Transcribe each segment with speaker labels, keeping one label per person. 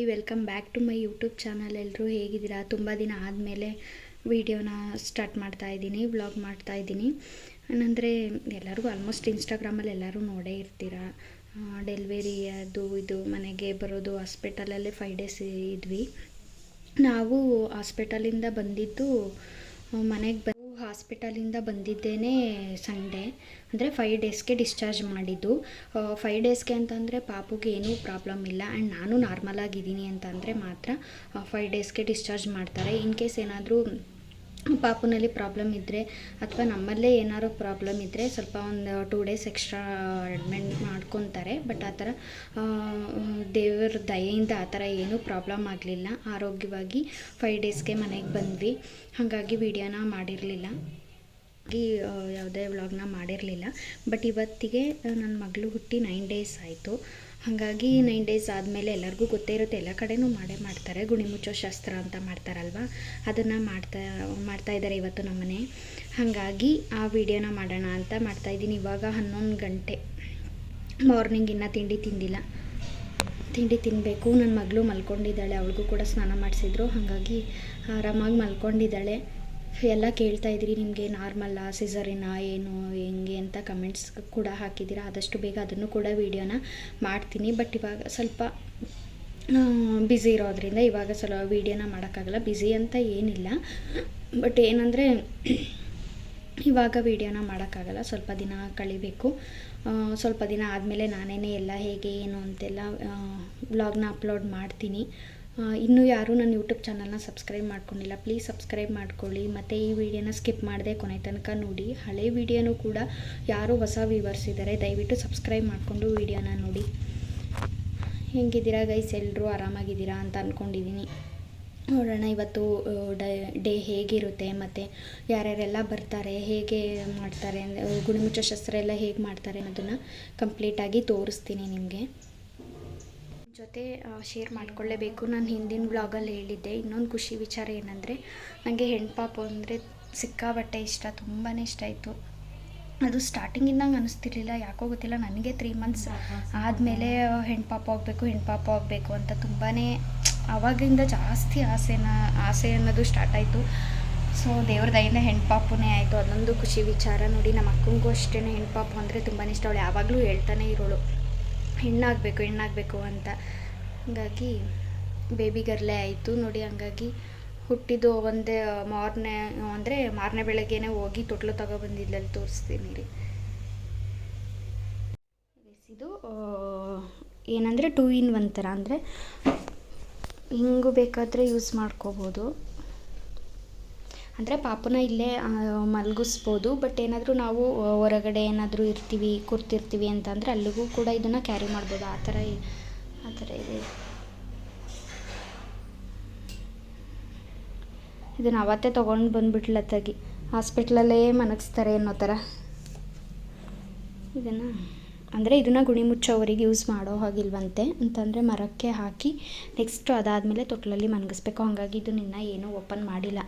Speaker 1: Hi welcome back to my YouTube channel ಎಲ್ಲರೂ ಹೇಗಿದ್ದೀರಾ? ತುಂಬ ದಿನ ಆದಮೇಲೆ ವೀಡಿಯೋನ ಸ್ಟಾರ್ಟ್ ಮಾಡ್ತಾ ಇದ್ದೀನಿ ವ್ಲಾಗ್ ಮಾಡ್ತಾ ಇದ್ದೀನಿ. ಏನಂದರೆ, ಎಲ್ಲರಿಗೂ ಆಲ್ಮೋಸ್ಟ್ ಇನ್ಸ್ಟಾಗ್ರಾಮಲ್ಲಿ ಎಲ್ಲರೂ ನೋಡೇ ಇರ್ತೀರಾ? ಡೆಲಿವರಿ ಅದು ಇದು, ಮನೆಗೆ ಬರೋದು ಹಾಸ್ಪಿಟಲಲ್ಲೇ ಫೈವ್ ಡೇಸ್ ಇದ್ವಿ. ನಾವು ಹಾಸ್ಪಿಟಲಿಂದ ಬಂದಿದ್ದು ಮನೆಗೆ ಬಂದು ಹಾಸ್ಪಿಟಲಿಂದ ಬಂದಿದ್ದೇನೆ ಸಂಡೇ. ಅಂದರೆ ಫೈವ್ ಡೇಸ್ಗೆ ಡಿಸ್ಚಾರ್ಜ್ ಮಾಡಿದ್ದು. ಫೈವ್ ಡೇಸ್ಗೆ ಅಂತಂದರೆ ಪಾಪುಗೆ ಏನೂ ಪ್ರಾಬ್ಲಮ್ ಇಲ್ಲ. ಆ್ಯಂಡ್ ನಾನು ನಾರ್ಮಲ್ ಆಗಿದ್ದೀನಿ ಅಂತಂದರೆ ಮಾತ್ರ ಫೈವ್ ಡೇಸ್ಗೆ ಡಿಸ್ಚಾರ್ಜ್ ಮಾಡ್ತಾರೆ. ಇನ್ ಕೇಸ್ ಏನಾದರೂ ಪಾಪುನಲ್ಲಿ ಪ್ರಾಬ್ಲಮ್ ಇದ್ದರೆ ಅಥವಾ ನಮ್ಮಲ್ಲೇ ಏನಾದ್ರು ಪ್ರಾಬ್ಲಮ್ ಇದ್ದರೆ ಸ್ವಲ್ಪ ಒಂದು ಟೂ ಡೇಸ್ ಎಕ್ಸ್ಟ್ರಾ ಅಡ್ಮೆಂಟ್ ಮಾಡ್ಕೊತಾರೆ. ಬಟ್ ಆ ಥರ ದೇವರ ದಯೆಯಿಂದ ಆ ಥರ ಏನೂ ಪ್ರಾಬ್ಲಮ್ ಆಗಲಿಲ್ಲ. ಆರೋಗ್ಯವಾಗಿ ಫೈವ್ ಡೇಸ್ಗೆ ಮನೆಗೆ ಬಂದ್ವಿ. ಹಾಗಾಗಿ ವಿಡಿಯೋನ ಮಾಡಿರಲಿಲ್ಲ. ಯಾವುದೇ ವ್ಲಾಗ್ನ ಮಾಡಿರಲಿಲ್ಲ. ಬಟ್ ಇವತ್ತಿಗೆ ನನ್ನ ಮಗಳು ಹುಟ್ಟಿ ನೈನ್ ಡೇಸ್ ಆಯಿತು. ಹಾಗಾಗಿ ನೈನ್ ಡೇಸ್ ಆದಮೇಲೆ ಎಲ್ಲರಿಗೂ ಗೊತ್ತೇ ಇರುತ್ತೆ, ಎಲ್ಲ ಕಡೆನೂ ಮಾಡೇ ಮಾಡ್ತಾರೆ, ಗುಣಿ ಮುಚ್ಚೋ ಶಾಸ್ತ್ರ ಅಂತ ಮಾಡ್ತಾರಲ್ವ? ಅದನ್ನು ಮಾಡ್ತಾ ಮಾಡ್ತಾ ಇದ್ದಾರೆ ಇವತ್ತು ನಮ್ಮನೆ. ಹಾಗಾಗಿ ಆ ವಿಡಿಯೋನ ಮಾಡೋಣ ಅಂತ ಮಾಡ್ತಾಯಿದ್ದೀನಿ ಇವಾಗ ಹನ್ನೊಂದು ಗಂಟೆ. ಮಾರ್ನಿಂಗ್ ಇನ್ನೂ ತಿಂಡಿ ತಿಂದಿಲ್ಲ. ತಿಂಡಿ ತಿನ್ನಬೇಕು ನನ್ನ ಮಗಳು ಮಲ್ಕೊಂಡಿದ್ದಾಳೆ, ಅವಳಿಗೂ ಕೂಡ ಸ್ನಾನ ಮಾಡಿಸಿದ್ರು. ಹಾಗಾಗಿ ಆರಾಮಾಗಿ ಮಲ್ಕೊಂಡಿದ್ದಾಳೆ. ಎಲ್ಲ ಕೇಳ್ತಾ ಇದ್ರಿ ನಿಮಗೆ ನಾರ್ಮಲ್ಲ ಸಿಸರಿನ ಏನು, ಹೆಂಗೆ ಅಂತ ಕಮೆಂಟ್ಸ್ ಕೂಡ ಹಾಕಿದ್ದೀರಾ, ಆದಷ್ಟು ಬೇಗ ಅದನ್ನು ಕೂಡ ವೀಡಿಯೋನ ಮಾಡ್ತೀನಿ. ಬಟ್ ಇವಾಗ ಸ್ವಲ್ಪ ಬ್ಯುಸಿ ಇರೋದ್ರಿಂದ ಇವಾಗ ಸ್ವಲ್ಪ ವೀಡಿಯೋನ ಮಾಡೋಕ್ಕಾಗಲ್ಲ ಬ್ಯುಸಿ ಅಂತ ಏನಿಲ್ಲ. ಬಟ್ ಏನಂದರೆ, ಇವಾಗ ವೀಡಿಯೋನ ಮಾಡೋಕ್ಕಾಗಲ್ಲ, ಸ್ವಲ್ಪ ದಿನ ಕಳಿಬೇಕು. ಸ್ವಲ್ಪ ದಿನ ಆದಮೇಲೆ ನಾನೇ ಎಲ್ಲ ಹೇಗೆ, ಏನು ಅಂತೆಲ್ಲ ವ್ಲಾಗ್ನ ಅಪ್ಲೋಡ್ ಮಾಡ್ತೀನಿ. ಇನ್ನೂ ಯಾರೂ ನನ್ನ ಯೂಟ್ಯೂಬ್ ಚಾನಲ್ನ ಸಬ್ಸ್ಕ್ರೈಬ್ ಮಾಡ್ಕೊಂಡಿಲ್ಲ ಪ್ಲೀಸ್ ಸಬ್ಸ್ಕ್ರೈಬ್ ಮಾಡ್ಕೊಳ್ಳಿ. ಮತ್ತು ಈ ವಿಡಿಯೋನ ಸ್ಕಿಪ್ ಮಾಡದೆ ಕೊನೆ ತನಕ ನೋಡಿ. ಹಳೆ ವಿಡಿಯೋನೂ ಕೂಡ ಯಾರು ಹೊಸ ವ್ಯೂವರ್ಸ್ ಇದ್ದಾರೆ ದಯವಿಟ್ಟು ಸಬ್ಸ್ಕ್ರೈಬ್ ಮಾಡಿಕೊಂಡು ವಿಡಿಯೋನ ನೋಡಿ. ಹೆಂಗಿದ್ದೀರಾ ಗೈಸ್ ಎಲ್ಲರೂ ಆರಾಮಾಗಿದ್ದೀರಾ ಅಂತ ಅಂದ್ಕೊಂಡಿದ್ದೀನಿ ನೋಡೋಣ ಇವತ್ತು ಡೇ ಹೇಗಿರುತ್ತೆ, ಮತ್ತು ಯಾರ್ಯಾರೆಲ್ಲ ಬರ್ತಾರೆ, ಹೇಗೆ ಮಾಡ್ತಾರೆ, ಗುಣಮುಚ್ಚ ಶಸ್ತ್ರ ಎಲ್ಲ ಹೇಗೆ ಮಾಡ್ತಾರೆ ಅನ್ನೋದನ್ನು ಕಂಪ್ಲೀಟಾಗಿ ತೋರಿಸ್ತೀನಿ ನಿಮಗೆ. ಜೊತೆ ಶೇರ್ ಮಾಡಿಕೊಳ್ಳೇಬೇಕು. ನಾನು ಹಿಂದಿನ ಬ್ಲಾಗಲ್ಲಿ ಹೇಳಿದ್ದೆ. ಇನ್ನೊಂದು ಖುಷಿ ವಿಚಾರ ಏನಂದರೆ ನನಗೆ ಹೆಣ್ಪಾಪು ಅಂದರೆ ಸಿಕ್ಕಾಬಟ್ಟೆ ಇಷ್ಟ ತುಂಬಾ ಇಷ್ಟ ಆಯಿತು. ಅದು ಸ್ಟಾರ್ಟಿಂಗಿಂದ ನಂಗೆ ಅನಿಸ್ತಿರ್ಲಿಲ್ಲ ಯಾಕೋ ಗೊತ್ತಿಲ್ಲ ನನಗೆ ತ್ರೀ ಮಂತ್ಸ್ ಆದಮೇಲೆ ಹೆಣ್ಪಾಪ ಆಗಬೇಕು ಹೆಣ್ಪಾಪ ಆಗಬೇಕು ಅಂತ ತುಂಬಾ ಆವಾಗಿಂದ ಜಾಸ್ತಿ ಆಸೆನ ಆಸೆ ಅನ್ನೋದು ಸ್ಟಾರ್ಟ್ ಆಯಿತು. ಸೊ ದೇವ್ರ ದಯಿಂದ ಹೆಣ್ಪಾಪುನೇ ಆಯಿತು ಅದೊಂದು ಖುಷಿ ವಿಚಾರ ನೋಡಿ. ನಮ್ಮ ಅಕ್ಕಂಗೂ ಅಷ್ಟೇ ಹೆಣ್ಪಾಪು ಅಂದರೆ ತುಂಬಾ ಇಷ್ಟ. ಅವಳು ಯಾವಾಗಲೂ ಹೇಳ್ತಾನೆ ಇರೋಳು. ಹೆಣ್ಣಾಗಬೇಕು ಹೆಣ್ಣಾಗಬೇಕು ಅಂತ. ಹಾಗಾಗಿ ಬೇಬಿ ಗರ್ಲೆ ಆಯಿತು ನೋಡಿ, ಹಂಗಾಗಿ ಹುಟ್ಟಿದ್ದು ಒಂದೇ ಮಾರನೇ, ಅಂದರೆ ಮಾರನೇ ಬೆಳಗ್ಗೆನೆ ಹೋಗಿ ತೊಟ್ಲು ತಗೊಬಂದಿದ್ಲಲ್ಲಿ ತೋರಿಸ್ತೀನಿ ರೀ. ಇದು ಏನಂದರೆ ಟೂ ಇನ್ ಒನ್ ಥರ ಅಂದರೆ ಹಿಂಗೂ ಬೇಕಾದರೆ ಯೂಸ್ ಮಾಡ್ಕೋಬೋದು. ಅಂದರೆ ಪಾಪನ ಇಲ್ಲೇ ಮಲಗಿಸ್ಬೋದು. ಬಟ್ ಏನಾದರೂ ನಾವು ಹೊರಗಡೆ ಏನಾದರೂ ಇರ್ತೀವಿ, ಕೂರ್ತಿರ್ತೀವಿ ಅಂತಂದರೆ ಅಲ್ಲಿಗೂ ಕೂಡ ಇದನ್ನು ಕ್ಯಾರಿ ಮಾಡ್ಬೋದು. ಆ ಥರ ಆ ಥರ ಇದೆ. ಇದನ್ನು ಅವತ್ತೇ ತೊಗೊಂಡು ಬಂದುಬಿಟ್ಲತ್ತಾಗಿ ಹಾಸ್ಪಿಟ್ಲಲ್ಲೇ ಮನಗಿಸ್ತಾರೆ ಅನ್ನೋ ಥರ. ಇದನ್ನು ಅಂದರೆ ಇದನ್ನು ಗುಣಿ ಮುಚ್ಚೋವರಿಗೆ ಯೂಸ್ ಮಾಡೋ ಹಾಗಿಲ್ವಂತೆ. ಅಂತಂದರೆ ಮರಕ್ಕೆ ಹಾಕಿ ನೆಕ್ಸ್ಟು ಅದಾದಮೇಲೆ ತೊಟ್ಲಲ್ಲಿ ಮನಗಿಸ್ಬೇಕು. ಹಾಗಾಗಿ ಇದು ಇನ್ನೂ ಏನೂ ಓಪನ್ ಮಾಡಿಲ್ಲ.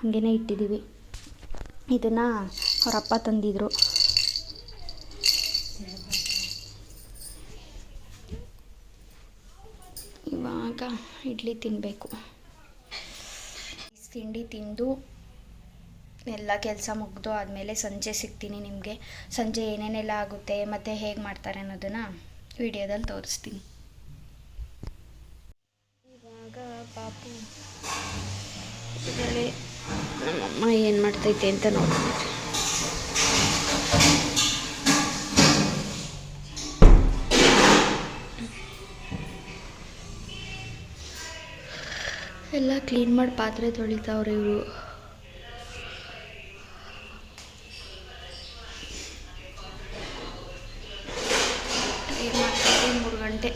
Speaker 1: ಹಾಗೇನೇ ಇಟ್ಟಿದ್ದೀವಿ ಇದನ್ನು ಅವರಪ್ಪ ತಂದಿದ್ರು. ಇವಾಗ ಇಡ್ಲಿ ತಿನ್ನಬೇಕು ತಿಂಡಿ ತಿಂದು ಎಲ್ಲ ಕೆಲಸ ಮುಗಿದು ಆದಮೇಲೆ ಸಂಜೆ ಸಿಗ್ತೀನಿ ನಿಮಗೆ. ಸಂಜೆ ಏನೇನೆಲ್ಲ ಆಗುತ್ತೆ, ಮತ್ತು ಹೇಗೆ ಮಾಡ್ತಾರೆ ಅನ್ನೋದನ್ನು ವಿಡಿಯೋದಲ್ಲಿ ತೋರಿಸ್ತೀನಿ. ಇವಾಗ ಪಾಪು ಇದರಲ್ಲಿ ನಮ್ಮಮ್ಮ ಏನು ಮಾಡ್ತೈತೆ ಅಂತ ನೋಡ್ತೀನಿ. ಎಲ್ಲ ಕ್ಲೀನ್ ಮಾಡಿ ಪಾತ್ರೆ ತೊಳಿತಾವ್ರೆ ಇವರು ಏನು ಮಾಡ್ತಾರೆ ಮೂರು ಗಂಟೆ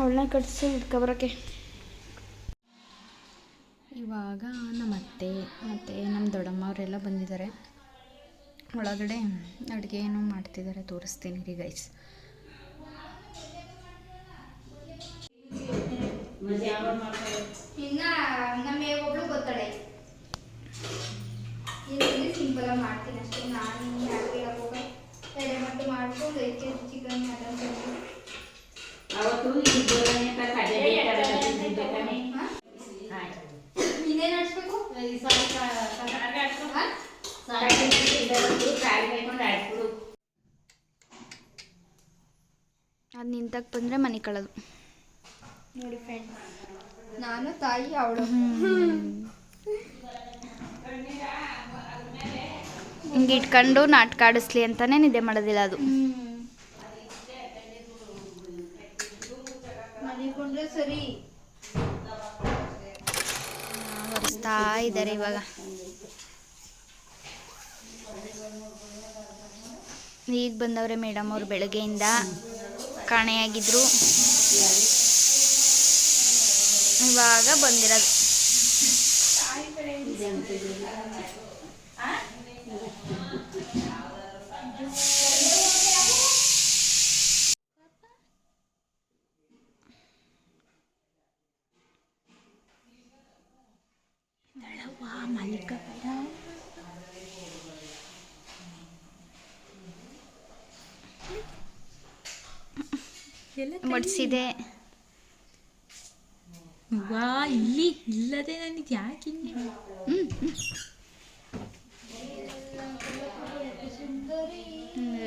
Speaker 1: ಅವಳನ್ನ ಕಟ್ಸಿ ಇಟ್ಕೊಬರೋಕೆ ಇವಾಗ ನಮ್ಮ ಅತ್ತೆ ಮತ್ತು ನಮ್ಮ ದೊಡ್ಡಮ್ಮ ಅವರೆಲ್ಲ ಬಂದಿದ್ದಾರೆ. ಒಳಗಡೆ ಅಡುಗೆ ಏನೋ ಮಾಡ್ತಿದ್ದಾರೆ ತೋರಿಸ್ತೀನಿ ರೀ ಗೈಸ್
Speaker 2: ಇನ್ನ ನಮ್ಮ ಒಬ್ಳು ಗೊತ್ತಾಳೆ. ಇಲ್ಲಿ ಸಿಂಪಲ್ ಆಗಿ ಮಾಡ್ತೀನಿ ಅಷ್ಟೇ. ನಾನು ಮಾಡ್ಕೊಂಡು ಚಿಕನ್ ಮಟನ್
Speaker 3: ಅವತ್ತು ಈ ಕಡೆ?
Speaker 1: ಅದು ನಿಂತಾಗ ಬಂದರೆ ಮನೆ ಕಳೋದು.
Speaker 2: ನೋಡಿ ಫ್ರೆಂಡ್ ನಾನು ತಾಯಿ ಅವಳು.
Speaker 1: ಹಿಂಗೆ ಇಟ್ಕೊಂಡು ನಾಟಕ ಆಡಿಸ್ಲಿ ಅಂತಾನೆ ನಿದ್ದೆ ಮಾಡೋದಿಲ್ಲ ಅದು.
Speaker 2: ಮನಿಕೊಂಡ್ರೆ ಸರಿ.
Speaker 1: ಒರೆಸ್ತಾ ಇದ್ದಾರೆ ಇವಾಗ. ಈಗ ಬಂದವ್ರೆ ಮೇಡಮ್ ಅವ್ರು ಬೆಳಗ್ಗೆಯಿಂದ ಕಾಣೆಯಾಗಿದ್ರು. ಇವಾಗ ಬಂದಿರೋದು. ಮಡ್ಸಿದೆ.
Speaker 4: ವಾ ಇಲ್ಲಿ ಇಲ್ಲದೆ ನನಗೆ ಯಾಕೆ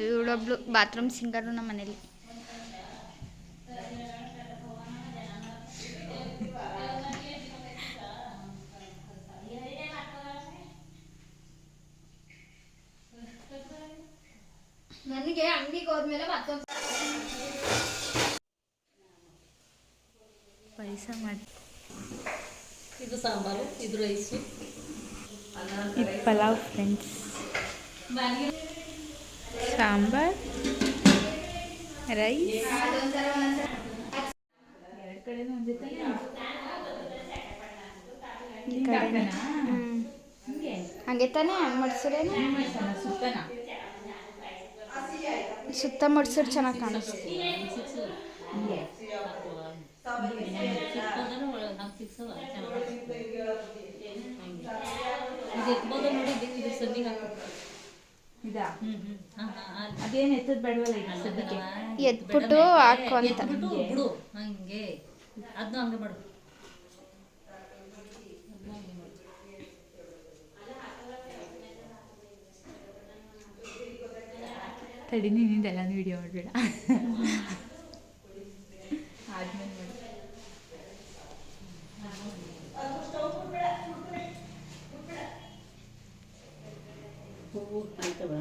Speaker 1: ಇವಳೊಬ್ಳು ಬಾತ್ರೂಮ್ ಸಿಂಗರು ನಮ್ಮ ಮನೇಲಿ.
Speaker 2: ನನಗೆ ಅಂಗಡಿಗೆ ಹೋದ್ಮೇಲೆ ಮತ್ತೊಂದು
Speaker 4: ಪಾಯಸ ಮಾಡಿ.
Speaker 3: ಇದು ಸಾಂಬಾರು ಇದು ರೈಸು
Speaker 4: ಇದು ಪಲಾವ್ ಫ್ರೆಂಡ್ಸ್ ಸಾಂಬಾರ್ ರೈಸ್ ಎರಡು ಕಡೆನೂ ಒಂದೇ
Speaker 1: ಈ ಕಡೆ. ಹಂಗೆ. ತಾನೇ ಮಡ್ಸಿರೇನು?
Speaker 4: ಸುತ್ತನ
Speaker 1: ಸುತ್ತ ಮಡ್ಸಿದ್ರೆ ಚೆನ್ನಾಗಿ ಕಾಣಿಸ್ತು
Speaker 4: ಅದೇನು ಎತ್ತದ ಬೇಡವಲ್ಲ ಈಗ ಸದ್ಯಕ್ಕೆ?
Speaker 1: ಎತ್ಬಿಟ್ಟು ಹಾಕು ಅಂತ.
Speaker 3: ಎತ್ಬಿಟ್ಟು ಬಿಡು ಹಂಗೆ. ಅದನ್ನೂ ಹಂಗೆ ಮಾಡು ಅದ್ನೂ ಹಂಗೆ ಮಾಡು.
Speaker 4: ತಡಿ ನೀನಿಂದೆಲ್ಲನೂ ವಿಡಿಯೋ ಮಾಡಬೇಡ. ಆದ್ಮೇಲೆ
Speaker 3: ಹೂವು ಆಯ್ತವ?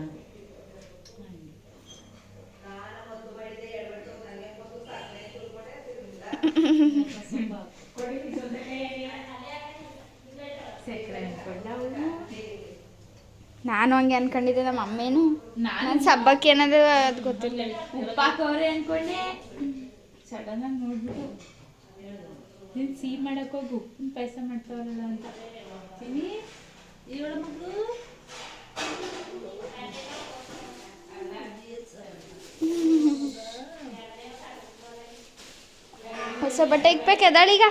Speaker 1: ನಾನು ಹಂಗೆ ಅನ್ಕೊಂಡಿದ್ದೆ ನಮ್ಮ ಅಮ್ಮೇನು.
Speaker 4: ನಾನು
Speaker 1: ಸಬ್ಬಕ್ಕೆ ಏನದ ಅದು ಗೊತ್ತಿಲ್ಲ.
Speaker 4: ಉಪ್ಪು ಹಾಕವ್ರೆ ಅನ್ಕೊಂಡೆ. ಸಡನ್ ಆಗಿ ನೋಡ್ಬಿಟ್ಟು ನೀನು ಸಿಹಿ ಮಾಡಕ್ ಹೋಗು ಪಾಯಸ ಮಾಡ್ತಾವಲ್ಲ ಅಂತ.
Speaker 3: ಇವಳ ಮಗಳು?
Speaker 1: ಹೊಸ ಬಟ್ಟೆ ಇಕ್ಬೇಕು ಎದಾಳೀಗ?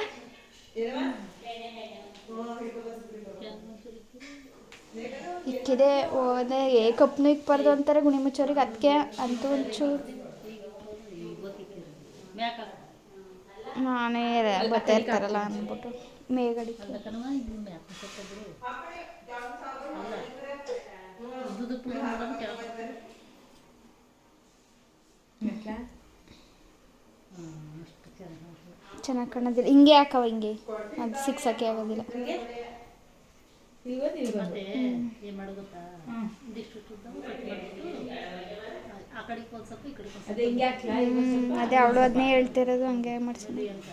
Speaker 1: ಇಕ್ಕಿದೆ ಹೋದೆ ಏ ಕಪ್ನು ಇಕ್ಬಾರ್ದು ಅಂತಾರೆ ಗುಣಿ ಮುಚ್ಚೋರಿಗೆ. ಅದಕ್ಕೆ ಅಂತೂ ಒಂಚೂರು. ನಾನೇ ಬರ್ತಾ ಇರ್ತಾರಲ್ಲ ಅಂದ್ಬಿಟ್ಟು. ಮೇಗಡಿಕೆ
Speaker 3: ಅದಕ್ಕನವ ಇದು ಮ್ಯಾಕ್ ಸ್ವಲ್ಪ ಬಿಡು ಅಲ್ಲ ಉದ್ದುದ ಪುಡಿ ಮಾಡೋದು ಕೆಳಗೆ
Speaker 4: ಎಟ್ಲ?
Speaker 3: ಹ್ಞೂ ಅಷ್ಟು ಚೆನ್ನಾಗಿ
Speaker 1: ಕಾಣೋದಿಲ್ಲ. ಹಿಂಗೆ ಹಾಕವ ಹಿಂಗೆ. ಅದು ಸಿಕ್ಸಕ್ಕೆ ಆಗೋದಿಲ್ಲ.
Speaker 4: ಅದೇ ಅವಳು
Speaker 3: ಅದನ್ನೇ ಹೇಳ್ತಿರೋದು ಹಂಗೆ ಗೊತ್ತಾ
Speaker 4: ಹ್ಮ್.
Speaker 3: ಇದಿಷ್ಟು ಉದ್ದ ಕಟ್ ಮಾಡಿಬಿಟ್ಟು ಆ ಕಡೆಗೆ ಒಂದು ಸ್ವಲ್ಪ ಈ ಕಡೆಗೆ ಒಂದು
Speaker 4: ಅದೇ ಹಿಂಗೆ ಹಾಕ್ಲಾ ಇಲ್ಗೊಂದು
Speaker 1: ಹ್ಮ್,
Speaker 4: ಸ್ವಲ್ಪ
Speaker 1: ಅದೇ ಅವಳು ಅದನ್ನೇ ಹೇಳ್ತಿರೋದು ಹಂಗೆ ಮಾಡ್ಸಿದ್ವಿ
Speaker 3: ಅಂತ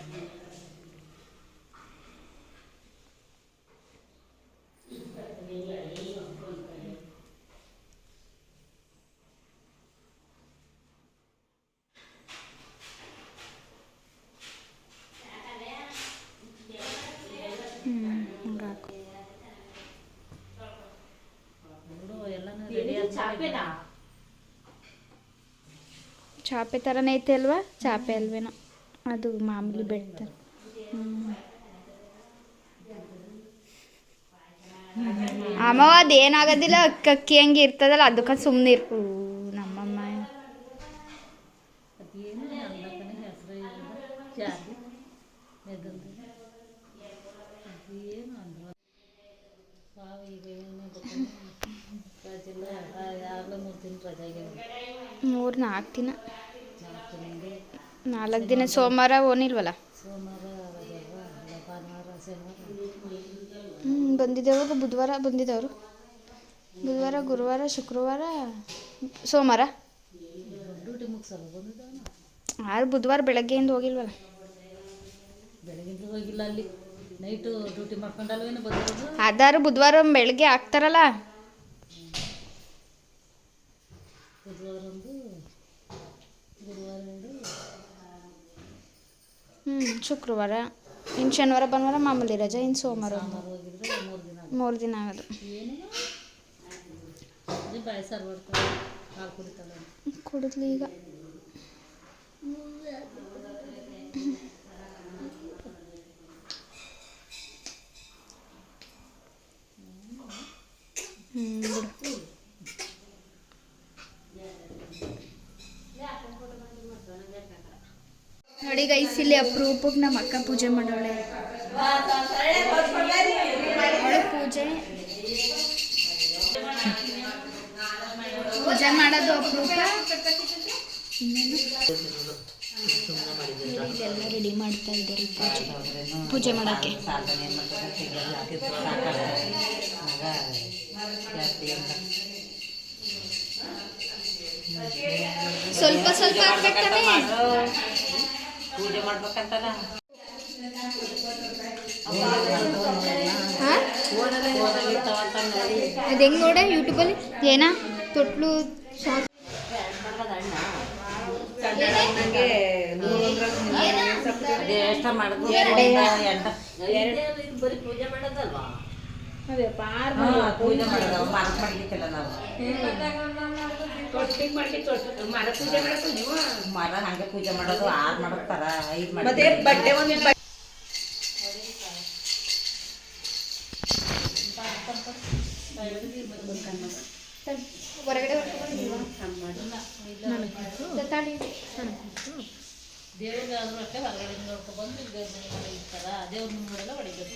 Speaker 1: ಹ್ಞೂ ಹಂಗೆ ಹಾಕು
Speaker 3: ಬಿಡು ಎಲ್ಲನೂ ರೆಡಿ ಆದ್ಮೇಲೆ ಚಾಪೆನಾ
Speaker 1: ಚಾಪೆ ಥರನೇ ಐತೆ ಅಲ್ವಾ? ಚಾಪೆ ಅಲ್ವೇನೋ. ಅದು ಮಾಮೂಲಿ ಬೆಡ್ ಥರ ಅಮ್ಮವ ಅದೇನಾಗೋದಿಲ್ಲ. ಅಕ್ಕಿ ಹಂಗೆ ಇರ್ತದಲ್ಲ, ಅದಕ್ಕೆ ಸುಮ್ಮನೆ ನಮ್ಮಮ್ಮ
Speaker 3: ಅದೇನು ಅಂದಕ್ಕನೆ ಹೆಸರು ಜಾತಿ ಎಗಲ್ದು ಅದೇನು ಅಂದ್ರು ಸಾವು ಈಗ ಏನು ರಜೆ ಇಲ್ಲ ಯಾವಾಗಲೂ ಮೂರು ದಿನ ರಜೆ ಆಗ್ಯಾವ
Speaker 1: ಮೂರು ನಾಲ್ಕು ದಿನ
Speaker 3: ನಾಲ್ಕು ದಿನಕ್ಕೆ
Speaker 1: ನಾಲ್ಕು ದಿನ ಸೋಮವಾರ ಓನಿಲ್ವಲ್ಲ
Speaker 3: ಸೋಮವಾರ ಭಾನುವಾರ ಶನಿವಾರ
Speaker 1: ಹ್ಞೂ ಬಂದಿದ್ದೇವಾಗ ಬುಧವಾರ ಬಂದಿದ್ದವರು ಬುಧವಾರ ಗುರುವಾರ ಶುಕ್ರವಾರ ಸೋಮವಾರ.
Speaker 3: ಡ್ಯೂಟಿ ಮುಗಿಸಲ್ಲ ಬಂದಿದ್ದಾನ
Speaker 1: ಆರು ಬುಧವಾರ ಬೆಳಗ್ಗೆಯಿಂದ ಹೋಗಿಲ್ವಲ್ಲ?
Speaker 3: ಬೆಳಗಿಂದ ಹೋಗಿಲ್ಲ ಅಲ್ಲಿ. ನೈಟು ಡ್ಯೂಟಿ ಮಾಡ್ಕೊಂಡಲ್ವೇನು ಬಂದಿರೋದು?
Speaker 1: ಅದಾರು ಬುಧವಾರ ಬೆಳಗ್ಗೆ ಹಾಕ್ತಾರಲ್ಲ
Speaker 3: ಬುಧವಾರ ಒಂದು ಗುರುವಾರ ಒಂದು
Speaker 1: ಹ್ಞೂ ಶುಕ್ರವಾರ. ಇನ್ನು ಶನಿವಾರ ಭಾನುವಾರ ಮಾಮೂಲಿ ರಜೆ ಇನ್ನು ಸೋಮವಾರ.
Speaker 3: ಮೂರು ದಿನ
Speaker 1: ಆಗೋದು. ಕುಡಿದ್ಲಿ ಈಗ ಹ್ಞೂ ಬಿಡು ನೋಡಿ ಗೈಸ್ ಇಲ್ಲಿ ಅಪರೂಪಕ್ಕೆ ನಮ್ಮ ಅಕ್ಕ ಪೂಜೆ ಮಾಡೋಳೆ. ಅವಳೆ ಪೂಜೆ. ಪೂಜೆ ಮಾಡೋದು ಅಪರೂಪ. ಇದೆಲ್ಲ ರೆಡಿ ಮಾಡ್ತಾ ಇದ್ದಾರೆ ಪೂಜೆ. ಪೂಜೆ ಮಾಡೋಕ್ಕೆ. ಸ್ವಲ್ಪ ಸ್ವಲ್ಪ ಹಾಕ್ಬೇಕಾನೆ
Speaker 5: ಪೂಜೆ ಮಾಡ್ಬೇಕಂತಲ್ಲ
Speaker 1: ಅದು ಹೆಂಗೆ ನೋಡೆ ಯೂಟ್ಯೂಬಲ್ಲಿ ಏನ? ತೊಟ್ಲು ಸಾಸ್
Speaker 5: ಅದೇ ಎಷ್ಟ ಮಾಡಿದ್ರು ಎಂಟ. ಬರೀ ಪೂಜೆ ಮಾಡೋದಲ್ವಾ ಮಾಡ್ಲಿಕ್ಕೆ ಪೂಜೆ ಮಾಡೋದು ಮರ ಮಾಡ್ಲಿಕ್ಕೆಲ್ಲ ನಾವು ಮರ ಹಂಗೆ ಪೂಜೆ ಮಾಡೋದು ಆರ್ ಮಾಡಕ್ತಾರ ಐದ್ ಮತ್ತೆ ಬಟ್ಟೆ ಒಂದು
Speaker 1: ಹೊರಗಡೆ
Speaker 3: ದೇವ್ರಿಗೆ ಆದ್ರೂ ಅಷ್ಟೇ ಹೊರಗಡೆ ನೋಡ್ಕೊಬಂದು ದೇವ್ರ ಇರ್ತಾರ ದೇವ್ರ ಮುಂಗಡೆಲ್ಲ ಹೊಡಿಬೇಕು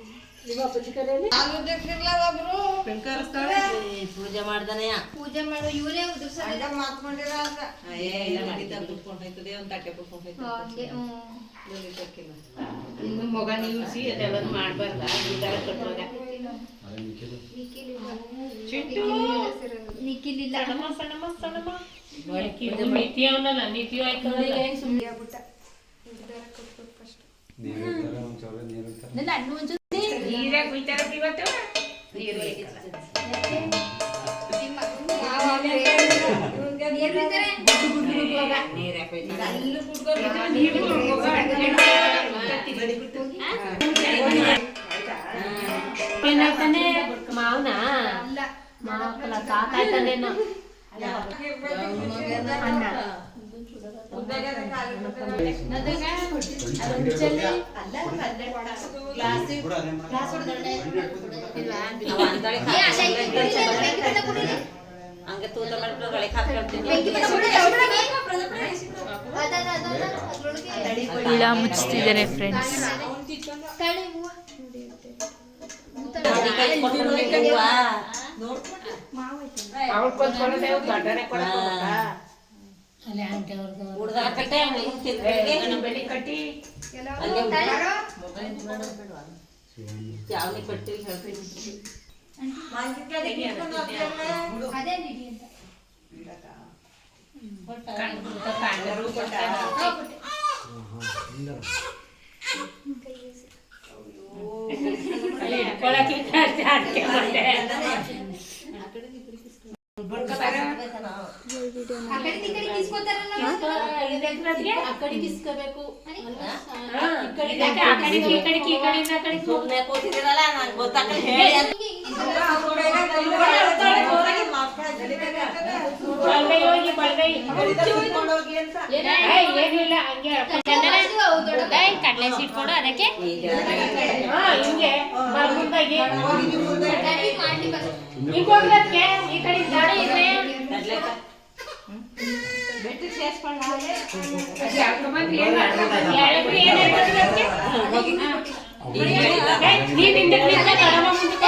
Speaker 5: ಪೂಜೆ. ಮಾಡ್ದನಯ್ಯ
Speaker 2: ಪೂಜೆ ಮಾಡೋ ಇವರೇ ಹ್ಞೂ
Speaker 5: ಮಗ ನಿಲ್ಸಿ ಅದೆಲ್ಲ ಮಾಡ್ಬಾರ್ದ. ಈ
Speaker 2: ನಿಖಿಲಿಲ್ಲ
Speaker 5: ನೀರ್ ಹಾಕೈತಿ
Speaker 6: ಏನಾಗ್ತಾನೆ ಮಾವನ ಮಾವಕ್ಕಲ್ಲ ತಾತ ಆಯ್ತಾನೇನೋ ಅಣ್ಣ
Speaker 5: ಅವ ಅಂತಾಳೆ ಹಂಗೆ ತೂತ ಮಾಡ್ಬಿಟ್ಟು ಒಳಗೆ ಹಾಕ್ಕೊಳ್ತೀನಿ
Speaker 1: ಇಲ್ಲ ಮುಚ್ತಿದ್ದಾರೆ ಫ್ರೆಂಡ್ಸ್
Speaker 3: ಅಲ್ಲಿ ಆಂಟಿ ಅವ್ರದ್ದು
Speaker 5: ಹಾಕಟ್ಟೆ ಬೆಳಿ ಕಟ್ಟಿ ಯಾವನಿ ಕಟ್ಟಿ ಹೇಳ್ತೀನಿ
Speaker 2: ಅದೇ ನಿಧಿ ಅಂತ
Speaker 3: ಇಟ್ಕೊಳಕ್ಕೆ
Speaker 6: ಅದಕ್ಕೆ ಮತ್ತೆ
Speaker 2: ಆ ಕಡೆ ಈ ಕಡೆ ಕಿಸ್ಕೊತಾರ ನಮ್ಮ
Speaker 3: ಆ ಕಡೆಗೆ ಇಸ್ಕೋಬೇಕು
Speaker 6: ಆ ಕಡೆಗೆ ಆ ಕಡೆಗೆ ಈ ಕಡೆಗೆ ಈ ಕಡೆಯಿಂದ ಆ ಕಡೆಗೆ
Speaker 5: ಸುಮ್ನೆ ಕೂತಿದ್ದೀರಲ್ಲ ನಂಗೆ ಗೊತ್ತಾಗಲ್ಲ ಹೇಳಿ ಅಂತ.
Speaker 6: ಬಲ್ಗೈ ಹೋಗಿ ಬಲ್ಗೈ ಏಯ್, ಏನಿಲ್ಲ ಹಂಗೆ ಏಯ್, ಕಡ್ಲೆ ಸಿಟ್ಕೊಡು ಅದಕ್ಕೆ
Speaker 5: ಈಗ
Speaker 6: ಹಾ ಹಿಂಗೆ ಬರ್ಗುಂದಾಗಿ
Speaker 2: ಮಾಡ್ಲಿ ಬಸ್
Speaker 6: ಹಿಂಗ್ ಹೋಗ್ಲತ್ಗೆ ಈ ಕಡೆ ಗಾಡಿ ಇದೆ
Speaker 5: మెట్రిక్ చేసుకోవాలి నేను ఇంటికి
Speaker 6: కడమ ముందుకు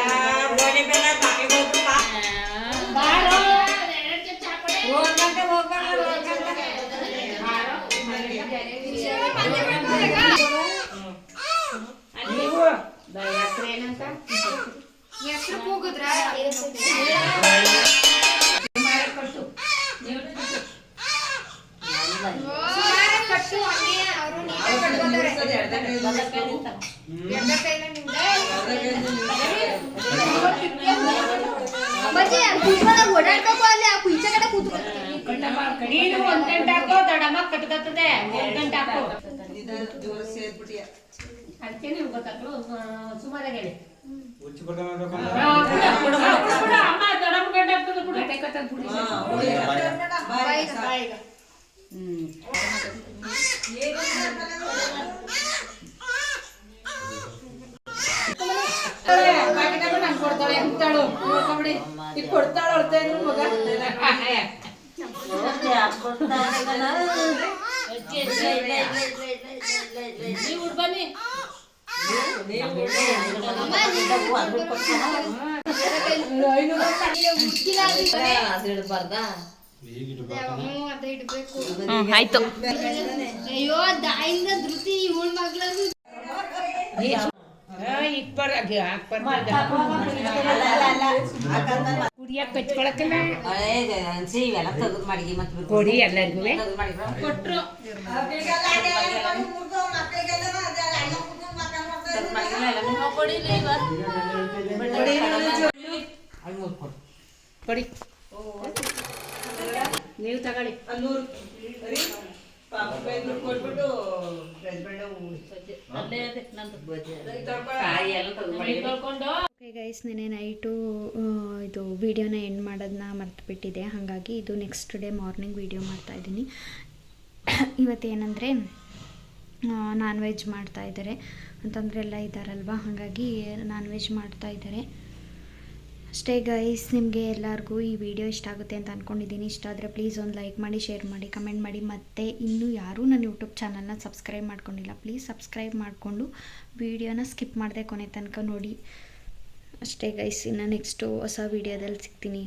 Speaker 6: ಹೆಸ್ರು
Speaker 2: ಕೂಗುದ್ರ ಕಟ್ಟು ಹಂಗೆ ಅವರು ನೀಟಾಗಿ ಕಟ್ಕೊಂಡವ್ರೆ ಎರ್ಡ ಕೈಲ ಅಪ್ಪಾಜಿ ಅಲ್ಲಿ ಕೂತ್ಕೊಂಡಾಗ ಓಡಾಡ್ಬೇಕು ಅಲ್ಲಿ ಆ ಕುಯ್ಚ ಕಡೆ ಕೂತ್ಕೊಂಡು
Speaker 6: ನೀನು ಒಂದ್ ಗಂಟೆ ಹಾಕೋ ದೊಡ್ಡಮ್ಮ ಕಟ್ಕತ್ತದೆ ಒಂದ್ ಗಂಟೆ ಹಾಕೋ ಅದಕ್ಕೆ ನೀವು ಗೊತ್ತಾಗ್ಲು ಸುಮಾರಾಗಿ ಹೇಳಿ ಹಾ, ಬಿಡು, ಬಿಡು, ಬಿಡು, ಬಿಡು, ಅಮ್ಮ ದೊಡ್ಡಮ್ಮ ಗಂಟೆ ಹಾಕ್ತದೆ ಬಿಡು.
Speaker 2: ಬಾಯಿಗ ಬಾಯಿಗ
Speaker 5: ಹೋಗ್ಲಿ, ಹಾಕ್ಕೊಡ್ತಾರೆ ಕಣ.
Speaker 3: ನೀವು ಬನ್ನಿ
Speaker 6: ಆಯ್ತು
Speaker 2: ಅಯ್ಯೋ ದಾಯಿಂದ ಧೃತಿ ಇವಳ ಮಗ್ಳದು
Speaker 6: ಕುಡಿಯಕ್. ಕೊಡಿ ಎಲ್ಲರಿಗೂ
Speaker 5: ಕೊಟ್ರು
Speaker 6: ಕೊಡಿ. ನೀವು ತಗೊಳ್ಳಿ.
Speaker 1: ಗೈಸ್ ನೆನೆ ನೈಟು ಇದು ವಿಡಿಯೋನ ಎಂಡ್ ಮಾಡೋದನ್ನ ಮರ್ತುಬಿಟ್ಟಿದೆ ಹಾಗಾಗಿ ಇದು ನೆಕ್ಸ್ಟ್ ಡೇ ಮಾರ್ನಿಂಗ್ ವಿಡಿಯೋ ಮಾಡ್ತಾ ಮಾಡ್ತಾಯಿದ್ದೀನಿ ಇವತ್ತೇನೆಂದರೆ ನಾನ್ ವೆಜ್ ಮಾಡ್ತಾ ಇದ್ದಾರೆ ಅಂತಂದ್ರೆ ಎಲ್ಲ ಇದ್ದಾರಲ್ವ ಹಾಗಾಗಿ ನಾನ್ ವೆಜ್ ಮಾಡ್ತಾ ಇದ್ದಾರೆ ಅಷ್ಟೇ ಗೈಸ್ ನಿಮಗೆ ಎಲ್ಲರಿಗೂ ಈ ವಿಡಿಯೋ ಇಷ್ಟ ಆಗುತ್ತೆ ಅಂತ ಅಂದ್ಕೊಂಡಿದ್ದೀನಿ ಇಷ್ಟ ಆದರೆ ಪ್ಲೀಸ್ ಒಂದು ಲೈಕ್ ಮಾಡಿ ಶೇರ್ ಮಾಡಿ ಕಮೆಂಟ್ ಮಾಡಿ. ಮತ್ತು ಇನ್ನೂ ಯಾರೂ ನನ್ನ ಯೂಟ್ಯೂಬ್ ಚಾನಲ್ನ ಸಬ್ಸ್ಕ್ರೈಬ್ ಮಾಡ್ಕೊಂಡಿಲ್ಲ ಪ್ಲೀಸ್ ಸಬ್ಸ್ಕ್ರೈಬ್ ಮಾಡಿಕೊಂಡು ವಿಡಿಯೋನ ಸ್ಕಿಪ್ ಮಾಡಿದೆ ಕೊನೆ ತನಕ ನೋಡಿ. ಅಷ್ಟೇ ಗೈಸ್ ಇನ್ನು ನೆಕ್ಸ್ಟು ಹೊಸ ವೀಡಿಯೋದಲ್ಲಿ ಸಿಗ್ತೀನಿ.